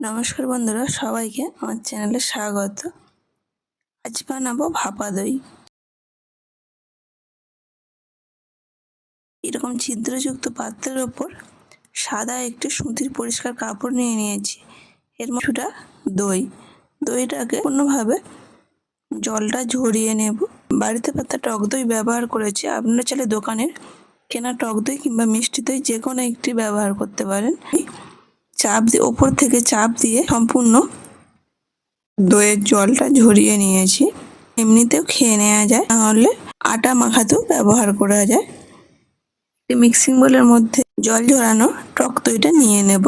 নমস্কার বন্ধুরা, সবাইকে আমার চ্যানেলে স্বাগত। আজ বানাবো ভাপা দই। এরকম ছিদ্রযুক্ত পাত্রের ওপর সাদা একটি সুতির পরিষ্কার কাপড় নিয়ে নিয়েছি। এর কিছুটা দই। দইটাকে পূর্ণভাবে জলটা ঝরিয়ে নেব। বাড়িতে পাতা টক দই ব্যবহার করেছি। আপনারা চাইলে দোকানের কেনা টক দই কিংবা মিষ্টি দই যে কোনো একটি ব্যবহার করতে পারেন। চাপ দিয়ে, ওপর থেকে চাপ দিয়ে সম্পূর্ণ দইয়ের জলটা ঝরিয়ে নিয়েছি। এমনিতেও খেয়ে নেওয়া যায় নাহলে আটা মাখাতেও ব্যবহার করা যায়। মিক্সিং বোলের মধ্যে জল ঝরানো টক দইটা নিয়ে নেব।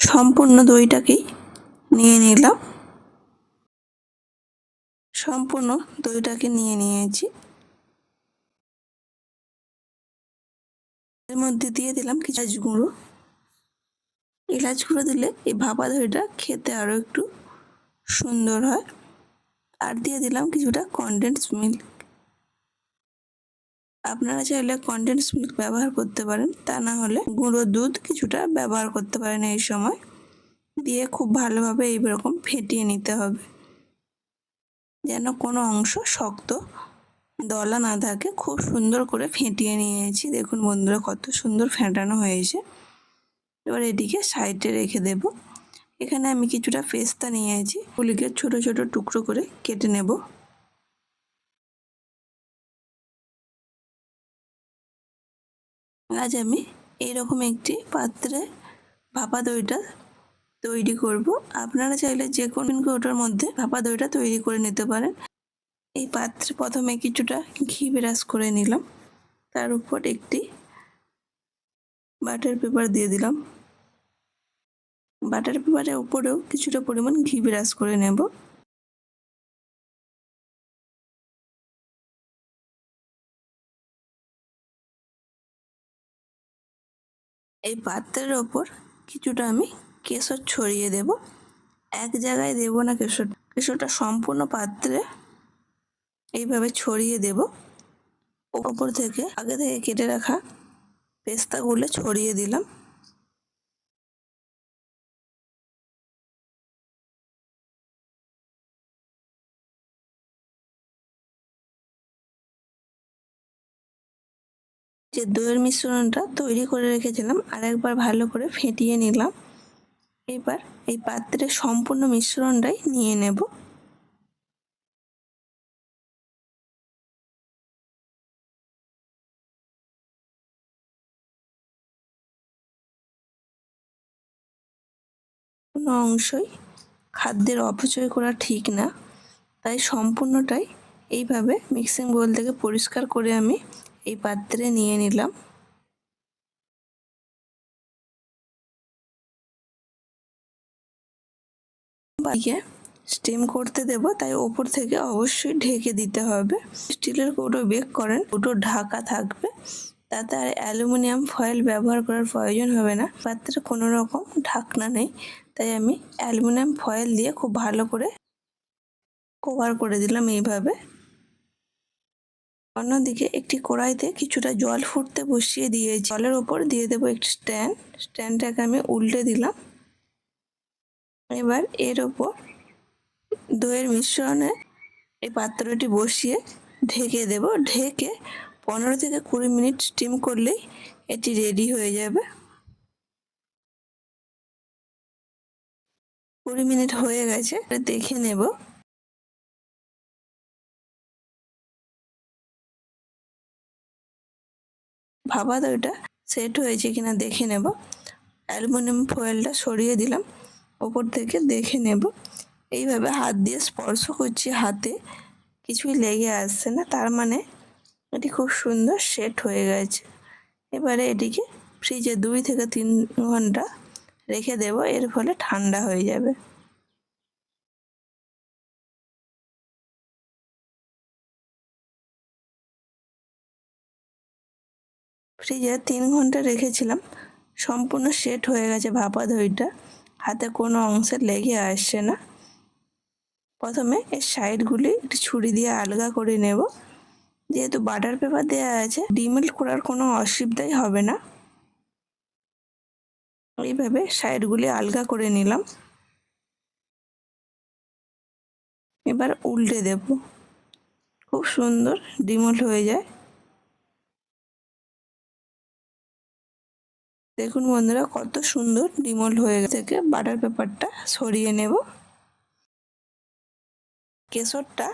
সম্পূর্ণ দইটাকেই নিয়ে নিলাম। সম্পূর্ণ দইটাকে নিয়ে নিয়েছি। এর মধ্যে দিয়ে দিলাম কিছু এলাচ গুঁড়ো। এলাচ গুঁড়ো দিলে এই ভাপা দইটা খেতে আরও একটু সুন্দর হয়। আর দিয়ে দিলাম কিছুটা কনডেন্স মিল্ক আপনারা চাইলে কনডেন্স মিল্ক ব্যবহার করতে পারেন, তা না হলে গুঁড়ো দুধ কিছুটা ব্যবহার করতে পারেন এই সময়। দিয়ে খুব ভালোভাবে এইরকম ফেটিয়ে নিতে হবে। যেন কোনো অংশ শক্ত দলা না থাকে, খুব সুন্দর করে ফেটিয়ে নিয়েছি। দেখুন বন্ধুরা, কত সুন্দর ফেটানো হয়েছে। এবার এটিকে সাইডে রেখে দেব। এখানে আমি কিছুটা পেস্তা নিয়েছি। পুলিকে ছোট ছোট টুকরো করে কেটে নেব। আজ আমি এইরকম একটি পাত্রে ভাপা দইটা তৈরি করব। আপনারা চাইলে যে কোনো ওটার মধ্যে ভাপা দইটা তৈরি করে নিতে পারেন। এই পাত্রে প্রথমে কিছুটা ঘি বিরাজ করে নিলাম। তার উপর একটি বাটার পেপার দিয়ে দিলাম। বাটার পেপারের উপরেও কিছুটা পরিমাণ ঘি বিরাজ করে নেব। এই পাত্রের ওপর কিছুটা আমি কেশর ছড়িয়ে দেব। এক জায়গায় দেব না কেশর কেশরটা সম্পূর্ণ পাত্রে এইভাবে ছড়িয়ে দেব। ওপর থেকে আগে থেকে কেটে রাখা পেস্তাগুলো ছড়িয়ে দিলাম। যে দইয়ের মিশ্রণটা তৈরি করে রেখেছিলাম আর একবার ভালো করে ফেটিয়ে নিলাম। এবার এই পাত্রে সম্পূর্ণ মিশ্রণটাই নিয়ে নেব। কোনো অংশই খাদ্যের অপচয় করা ঠিক না। তাই সম্পূর্ণটাই এইভাবে মিক্সিং বোল থেকে পরিষ্কার করে আমি এই পাত্রে নিয়ে নিলাম। বাড়িয়ে স্টিম করতে দেব, তাই ওপর থেকে অবশ্যই ঢেকে দিতে হবে। স্টিলের কৌটো বেক করেন কৌটো ঢাকা থাকবে। তাতে আর অ্যালুমিনিয়াম ফয়েল ব্যবহার করার প্রয়োজন হবে না। পাত্রে কোনো রকম ঢাকনা নেই, তাই আমি অ্যালুমিনিয়াম ফয়েল দিয়ে খুব ভালো করে কভার করে দিলাম এইভাবে। অন্যদিকে একটি কড়াইতে কিছুটা জল ফুটতে বসিয়ে দিয়ে জলের ওপর দিয়ে দেবো একটি স্ট্যান্ড। স্ট্যান্ডটাকে আমি উল্টে দিলাম। এবার এর ওপর দইয়ের মিশ্রণে এই পাত্রটি বসিয়ে ঢেকে দেব। ঢেকে পনেরো থেকে কুড়ি মিনিট স্টিম করলেই এটি রেডি হয়ে যাবে। কুড়ি মিনিট হয়ে গেছে দেখে নেব। ভাবা দইটা সেট হয়েছে কিনা দেখে নেব। অ্যালুমিনিয়াম ফয়েলটা সরিয়ে দিলাম, ওপর থেকে দেখে নেব। এইভাবে হাত দিয়ে স্পর্শ করছি, হাতে কিছুই লেগে আসছে না, তার মানে এটি খুব সুন্দর সেট হয়ে গেছে। এবারে এটিকে ফ্রিজে দুই থেকে তিন ঘণ্টা রেখে দেব, এর ফলে ঠান্ডা হয়ে যাবে। ফ্রিজে তিন ঘণ্টা রেখেছিলাম, সম্পূর্ণ সেট হয়ে গেছে ভাপা দইটা হাতে কোনো অংশে লেগে আসছে না। প্রথমে এর সাইডগুলি একটু ছুরি দিয়ে আলগা করে নেব। যেহেতু বাটার পেপার দেওয়া আছে ডিমেল্ট করার কোনো অসুবিধাই হবে না। এইভাবে সাইডগুলি আলগা করে নিলাম। এবার উল্টে দেব। খুব সুন্দর ডিমোল্ট হয়ে যায়। দেখুন বন্ধুরা, কত সুন্দর ডিমোল্ট হয়ে থেকে বাটার পেপারটা সরিয়ে নেব। কেশরটা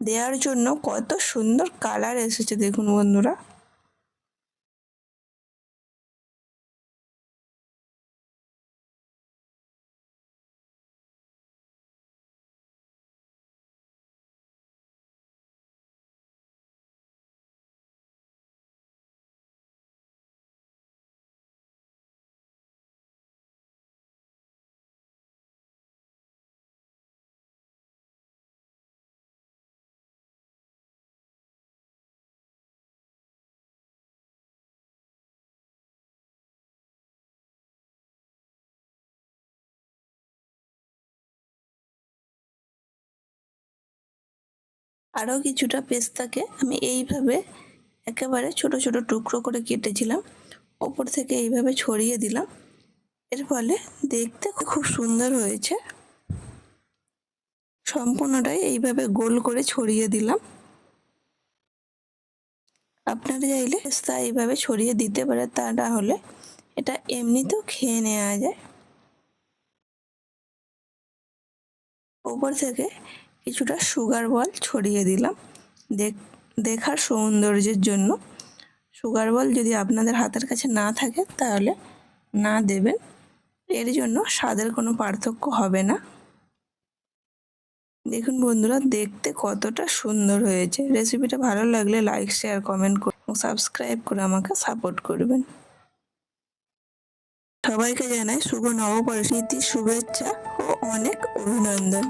দেওয়ার জন্য কত সুন্দর কালার এসেছে দেখুন বন্ধুরা। আরও কিছুটা পেস্তাকে আমি এইভাবে একেবারে ছোট ছোট টুকরো করে কেটেছিলাম। ওপর থেকে এইভাবে ছড়িয়ে দিলাম। এর ফলে দেখতে খুব সুন্দর হয়েছে। সম্পূর্ণটাই এইভাবে গোল করে ছড়িয়ে দিলাম। আপনারা চাইলে পেস্তা এইভাবে ছড়িয়ে দিতে পারে তা না হলে এটা এমনিতেও খেয়ে নেওয়া যায়। ওপর থেকে কিছুটা সুগার বল ছড়িয়ে দিলাম। দেখ, দেখার সৌন্দর্যের জন্য। সুগার বল যদি আপনাদের হাতের কাছে না থাকে, তাহলে না দেবেন। এর জন্য স্বাদের কোনো পার্থক্য হবে না। দেখুন বন্ধুরা, দেখতে কতটা সুন্দর হয়েছে। রেসিপিটা ভালো লাগলে লাইক শেয়ার কমেন্ট করুন সাবস্ক্রাইব করে আমাকে সাপোর্ট করবেন। সবাইকে জানাই শুভ নববর্ষ শুভেচ্ছা ও অনেক অভিনন্দন।